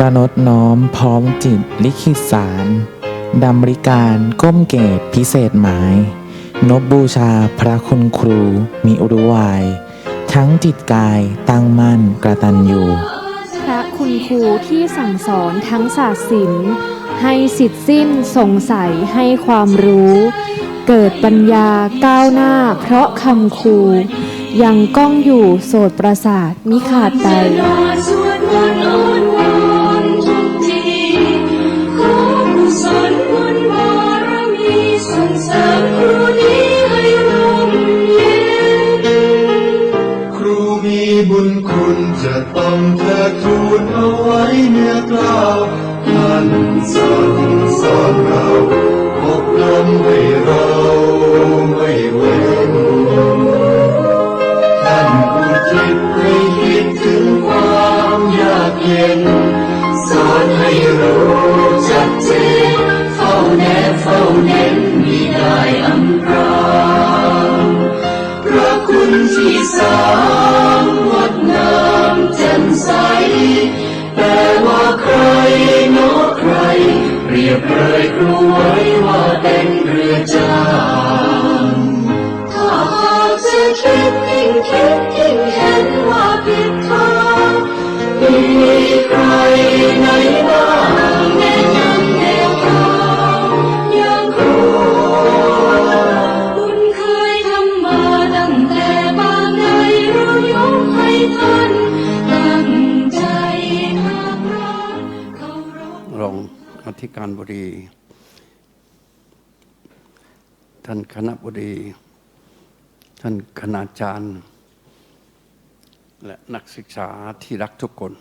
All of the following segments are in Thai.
ประนดน้อมพร้อมจิตลิขิตสารดำริการก้มเกตพิเศษหมาย นบบูชาพระคุณครูมีอุรุวาย ทั้งจิตกายตั้งมั่นกระตันอยู่พระคุณครูที่สั่งสอนทั้งศาสตร์ศิลป์ให้สิทธิ์สิ้นสงสัยให้ความรู้ เกิดปัญญาก้าวหน้าเพราะคำครูยังก้องอยู่โสดประสาทมิขาดไป จะต้องเทิดทูนเอาไว้เนื้อกล้าวท่านสั่งสอนเราอบรมให้เราไม่เว้นท่านอุทิศให้คิดถึงความยากเย็น สอนให้รู้จักเจนเฝ้าแนบเฝ้าเน้นมิได้อำพรางพระคุณที่สามารบดีท่านคณะบดีท่านคณาจารย์ และนักศึกษาที่รักทุกคน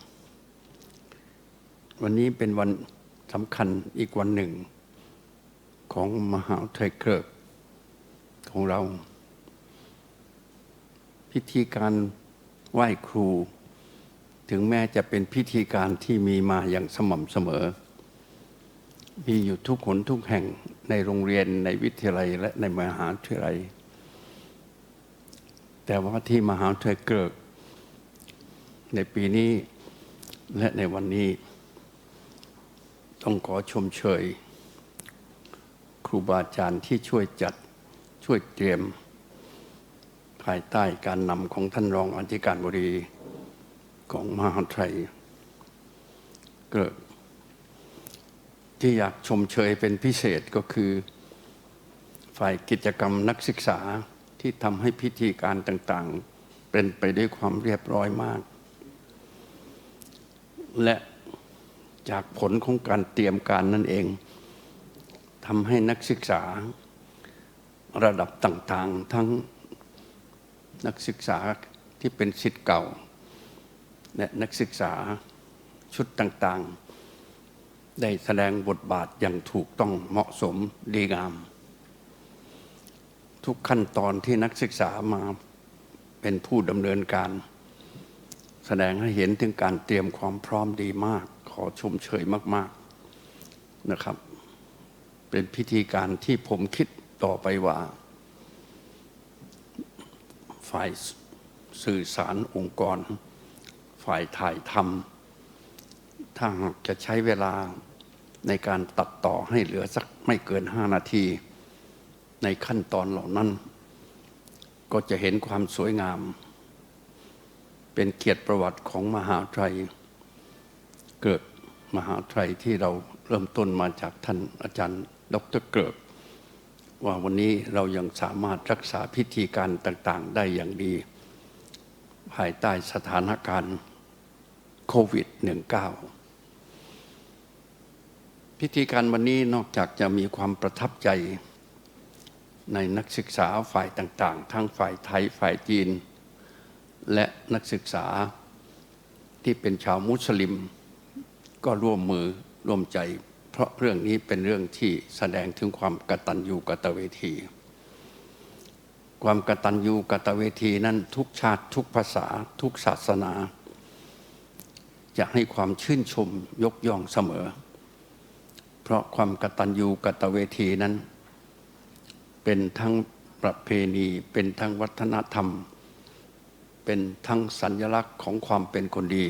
วันนี้เป็นวันสำคัญอีกวันหนึ่ง ของมหาวิทยาลัยเกริกของเรา พิธีการไหว้ครูถึงแม้จะเป็นพิธีการที่มีมาอย่างสม่ำเสมอ มีอยู่ทุกคนทุกแห่งในโรงเรียนในวิทยาลัยและในมหาวิทยาลัย แต่ว่าที่มหาวิทยาลัยเกิดในปีนี้และในวันนี้ ต้องขอชมเชย ครูบาอาจารย์ที่ช่วยจัดช่วยเตรียม ภายใต้การนำของท่านรองอธิการบดีของมหาวิทยาลัยเกิด ที่อยากชมเชยเป็นพิเศษก็คือ ฝ่ายกิจกรรมนักศึกษาที่ทำให้พิธีการต่างๆ เป็นไปด้วยความเรียบร้อยมาก และจากผลของการเตรียมการนั่นเองทำให้นักศึกษาระดับต่างๆ ทั้งนักศึกษาที่เป็นสิทธิ์เก่า และนักศึกษาชุดต่างๆ ได้แสดงบทบาทอย่างถูกต้องเหมาะสมดีงาม ทุกขั้นตอนที่นักศึกษามาเป็นผู้ดำเนินการ แสดงให้เห็นถึงการเตรียมความพร้อมดีมาก ขอชมเชยมาก ๆนะครับ เป็นพิธีการที่ผมคิดต่อไปว่า ฝ่ายสื่อสารองค์กร ฝ่ายถ่ายทำถ้าหากจะใช้เวลา ในการตัดต่อให้เหลือสักไม่เกินห้านาที ในขั้นตอนเหล่านั้น ก็จะเห็นความสวยงาม เป็นเกียรติประวัติของมหาวิทยเกิดมหาวิทยที่เราเริ่มต้นมาจากท่านอาจารย์ ดรเกิดว่าวันนี้เรายังสามารถรักษาพิธีการต่าง ๆ ได้อย่างดี ภายใต้สถานการณ์โควิด -19 พิธีการวันนี้นอกจากจะมีความประทับใจในนักศึกษาฝ่ายต่างๆ ทั้งฝ่ายไทยฝ่ายจีน และนักศึกษาที่เป็นชาวมุสลิม ก็ร่วมมือร่วมใจ เพราะเรื่องนี้เป็นเรื่องที่แสดงถึงความกตัญญูกตเวที ความกตัญญูกตเวทีนั้นทุกชาติทุกภาษาทุกศาสนา จะให้ความชื่นชมยกย่องเสมอ เพราะความกตัญญูกตเวทีนั้น เป็นทั้งประเพณีเป็นทั้งวัฒนธรรม เป็นทั้งสัญลักษณ์ของความเป็นคนดี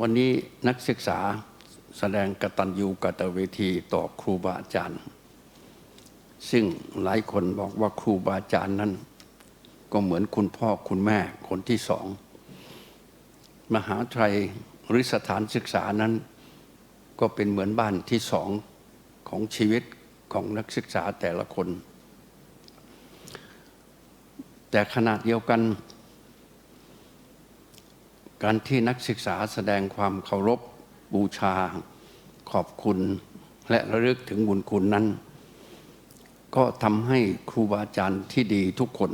วันนี้นักศึกษาแสดงกตัญญูกตเวทีต่อครูบาอาจารย์ ซึ่งหลายคนบอกว่าครูบาอาจารย์นั้น ก็เหมือนคุณพ่อคุณแม่คนที่สอง มหาไทย หรือสถานศึกษานั้น ก็เป็นเหมือนบ้านที่สองของชีวิตของนักศึกษาแต่ละคน แต่ขนาดเดียวกัน การที่นักศึกษาแสดงความเคารพบูชาขอบคุณและระลึกถึงบุญคุณนั้น ก็ทำให้ครูบาอาจารย์ที่ดีทุกคน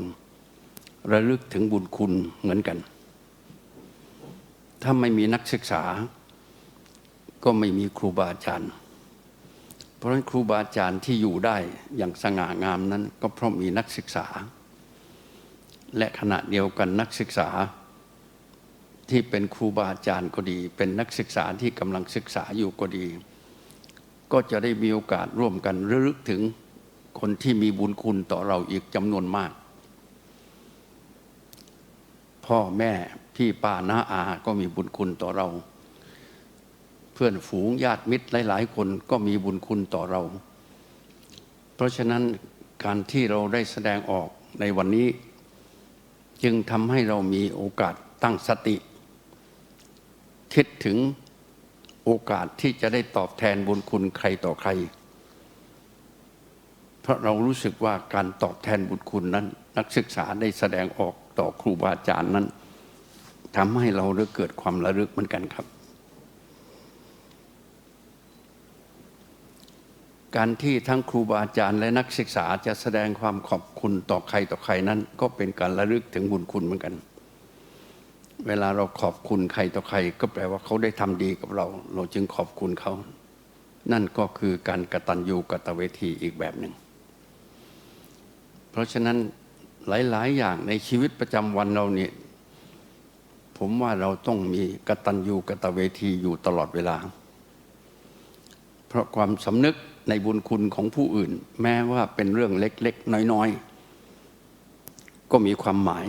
ระลึกถึงบุญคุณเหมือนกัน ถ้าไม่มีนักศึกษา ก็ไม่มีครูบาอาจารย์ เพราะฉะนั้นครูบาอาจารย์ที่อยู่ได้อย่างสง่างามนั้น ก็เพราะมีนักศึกษา และขณะเดียวกันนักศึกษา ที่เป็นครูบาอาจารย์ก็ดี เป็นนักศึกษาที่กำลังศึกษาอยู่ก็ดี ก็จะได้มีโอกาสร่วมกันระลึกถึงคนที่มีบุญคุณต่อเราอีกจำนวนมาก พ่อแม่ พี่ป้าน้าอาก็มีบุญคุณต่อเรา เพื่อนฝูงญาติมิตรหลาย ๆ คนก็มีบุญคุณต่อเรา เพราะฉะนั้นการที่เราได้แสดงออกในวันนี้ จึงทำให้เรามีโอกาสตั้งสติ คิดถึงโอกาสที่จะได้ตอบแทนบุญคุณใครต่อใคร เพราะเรารู้สึกว่าการตอบแทนบุญคุณนั้น นักศึกษาได้แสดงออกต่อครูบาอาจารย์นั้น ทำให้เราเกิดความระลึกเหมือนกันครับ การที่ทั้งครูบาอาจารย์และนักศึกษาจะแสดงความขอบคุณต่อใครต่อใครนั้น ก็เป็นการระลึกถึงบุญคุณเหมือนกัน เวลาเราขอบคุณใครต่อใคร ก็แปลว่าเขาได้ทำดีกับเรา เราจึงขอบคุณเขา นั่นก็คือการกระตัญญูกตเวทีอีกแบบหนึ่ง เพราะฉะนั้นหลาย ๆ อย่างในชีวิตประจำวันเราเนี่ย ผมว่าเราต้องมีกตัญญูกตเวทีอยู่ตลอดเวลา เพราะความสำนึกในบุญคุณของผู้อื่น แม้ว่าเป็นเรื่องเล็กๆ น้อยๆ ก็มีความหมาย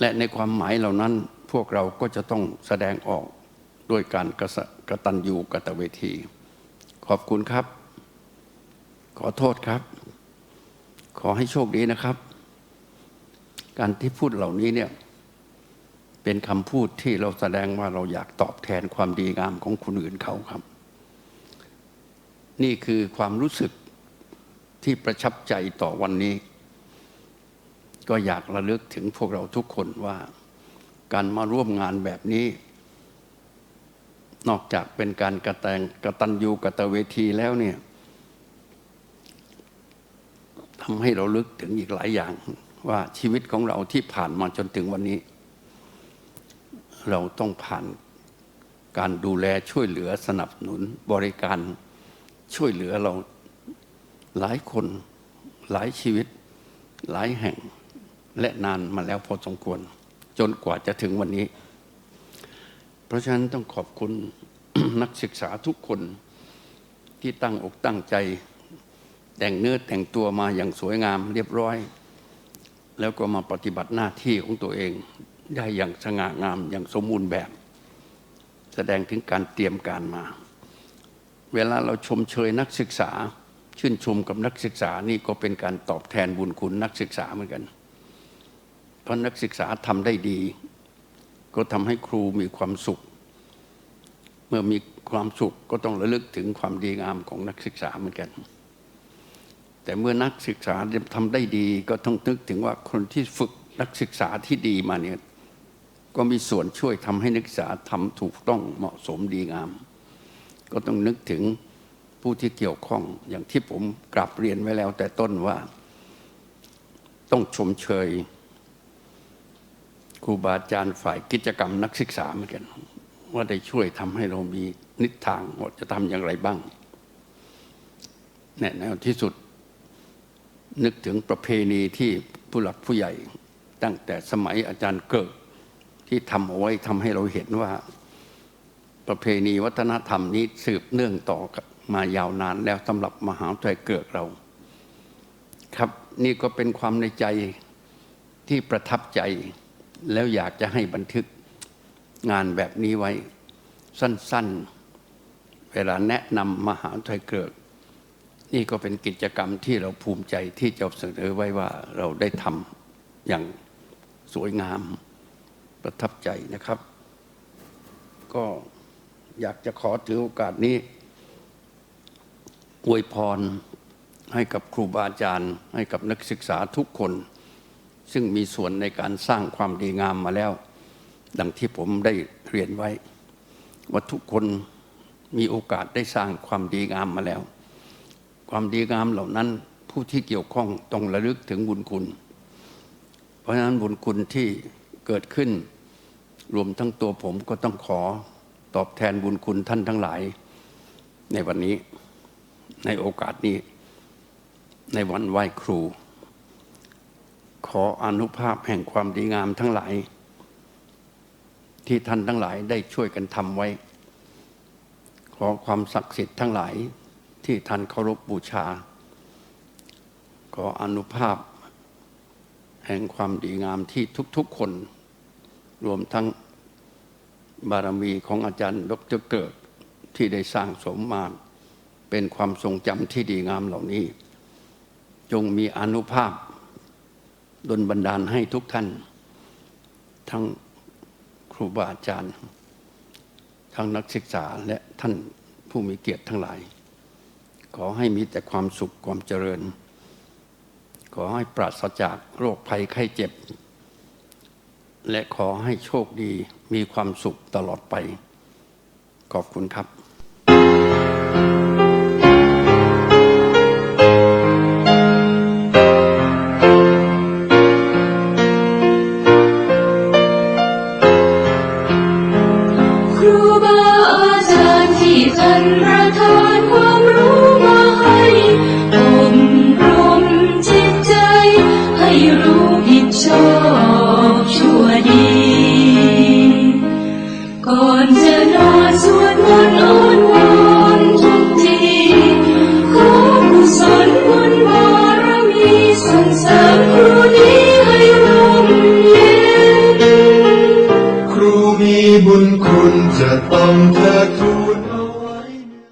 และในความหมายเหล่านั้นพวกเราก็จะต้องแสดงออกด้วยการกระสกตัญญูกตเวที ขอบคุณครับ ขอโทษครับ ขอให้โชคดีนะครับ การที่พูดเหล่านี้เนี่ย เป็นคำพูดที่เราแสดงว่าเราอยากตอบแทนความดีงามของคนอื่นเขาครับ นี่คือความรู้สึกที่ประชับใจต่อวันนี้ ก็อยากระลึกถึงพวกเราทุกคนว่า การมาร่วมงานแบบนี้ นอกจากเป็นการกระแตงกระตันยูกระตะเวทีแล้วเนี่ยทำให้เราลึกถึงอีกหลายอย่างว่าชีวิตของเราที่ผ่านมาจนถึงวันนี้ เราต้องผ่านการดูแลช่วยเหลือสนับสนุนบริการช่วยเหลือเราหลายคนหลายชีวิตหลายแห่งและนานมาแล้วพอสมควร จนกว่าจะถึงวันนี้ เพราะฉะนั้นต้องขอบคุณนักศึกษาทุกคนที่ตั้งอกตั้งใจ แต่งเนื้อแต่งตัวมาอย่างสวยงามเรียบร้อย แล้วก็มาปฏิบัติหน้าที่ของตัวเอง ได้อย่างสง่างามอย่างสมบูรณ์แบบ แสดงถึงการเตรียมการมา เวลาเราชมเชยนักศึกษา ชื่นชมกับนักศึกษานี่ก็เป็นการตอบแทนบุญคุณนักศึกษาเหมือนกัน เพราะนักศึกษาทำได้ดี ก็ทำให้ครูมีความสุข เมื่อมีความสุขก็ต้องระลึกถึงความดีงามของนักศึกษาเหมือนกัน แต่เมื่อนักศึกษาทำได้ดีก็ต้องนึกถึงว่าคนที่ฝึกนักศึกษาที่ดีมาเนี่ย ก็มีส่วนช่วยทำให้นักศึกษาทำถูกต้องเหมาะสมดีงาม ก็ต้องนึกถึงผู้ที่เกี่ยวข้องอย่างที่ผมกลับเรียนไว้แล้ว แต่ต้นว่า ต้องชมเชยครูบาอาจารย์ฝ่ายกิจกรรมนักศึกษาเหมือนกัน ว่าได้ช่วยทำให้เรามีนิทางว่าจะทำอย่างไรบ้างแน่แนวที่สุดนึกถึงประเพณีที่ผู้หลักผู้ใหญ่ ตั้งแต่สมัยอาจารย์เกิด ที่ทำเอาไว้ทำให้เราเห็นว่า ประเพณีวัฒนธรรมนี้สืบเนื่องต่อมายาวนานแล้วสำหรับมหาวิทยาลัยเกิดเรา ครับนี่ก็เป็นความในใจที่ประทับใจ แล้วอยากจะให้บันทึกงานแบบนี้ไว้ สั้น ๆ เวลาแนะนำมหาวิทยาลัยเกลือกนี่ก็เป็นกิจกรรมที่เราภูมิใจที่จะเสนอไว้ว่าเราได้ทำอย่างสวยงาม ประทับใจนะครับ ก็อยากจะขอถือโอกาสนี้ อวยพรให้กับครูบาอาจารย์ ให้กับนักศึกษาทุกคน ซึ่งมีส่วนในการสร้างความดีงามมาแล้ว ดังที่ผมได้เรียนไว้ ว่าทุกคนมีโอกาสได้สร้างความดีงามมาแล้ว ความดีงามเหล่านั้นผู้ที่เกี่ยวข้องต้องระลึกถึงบุญคุณ เพราะฉะนั้นบุญคุณที่ เกิดขึ้น รวมทั้งตัวผมก็ต้องขอตอบแทนบุญคุณท่านทั้งหลาย ในวันนี้ในโอกาสนี้ ในวันไหว้ครู ขออนุภาพแห่งความดีงามทั้งหลาย ที่ท่านทั้งหลายได้ช่วยกันทำไว้ ขอความศักดิ์สิทธิ์ทั้งหลายที่ท่านเคารพบูชา ขออนุภาพ แห่งความดีงามที่ทุกๆคน รวมทั้งบารมีของอาจารย์ดรเกิดที่ได้สร้างสมมาเป็นความทรงจำที่ดีงามเหล่านี้ จงมีอนุภาพดลบันดาลให้ทุกท่าน ทั้งครูบาอาจารย์ ทั้งนักศึกษาและท่านผู้มีเกียรติทั้งหลาย ขอให้มีแต่ความสุขความเจริญ ขอให้ปราศจากโรคภัยไข้เจ็บ และขอให้โชคดีมีความสุขตลอดไป ขอบคุณครับ ชอบชั่วดี ก่อนจะนอนสวดมนต์อ้อนวอนทุกทีขอกุศลบุญบารมีส่งเสริมครูนี้ให้ร่มเย็น ครูมีบุญคุณจะต้อง